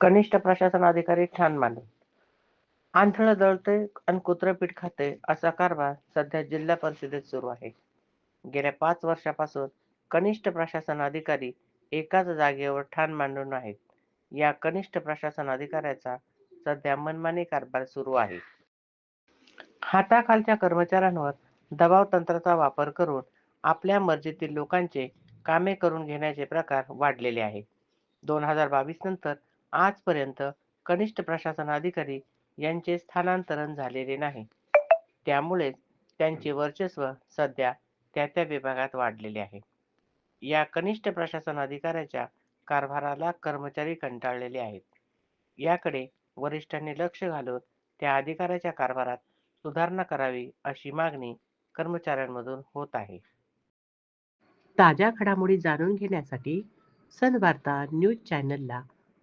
कनिष्ठ प्रशासन अधिकारी ठाण मानले. आंधळ दळते आणि कुत्रपीठ खाते असा कारभार सध्या जिल्हा परिषदेत सुरू आहे. गेल्या पाच वर्षापासून कनिष्ठ प्रशासन अधिकारी एकाच जागेवर ठाण मांडून आहेत. या कनिष्ठ प्रशासन अधिकाऱ्याचा सध्या मनमानी कारभार सुरू आहे. हाताखालच्या कर्मचाऱ्यांवर दबाव तंत्राचा वापर करून आपल्या मर्जीतील लोकांचे कामे करून घेण्याचे प्रकार वाढलेले आहे दोन हजार बावीस नंतर आजपर्यंत कनिष्ठ प्रशासन अधिकारी यांचे स्थानांतरण झालेले नाही. त्यामुळेच त्यांचे वर्चस्व सध्या त्या त्या विभागात वाढलेले आहे. या कनिष्ठ प्रशासन अधिकाऱ्याच्या कारभाराला कर्मचारी कंटाळलेले आहेत. याकडे वरिष्ठांनी लक्ष घालून त्या अधिकाऱ्याच्या कारभारात सुधारणा करावी अशी मागणी कर्मचाऱ्यांमधून होत आहे. ताज्या घडामोडी जाणून घेण्यासाठी सनवार्ता न्यूज चॅनलला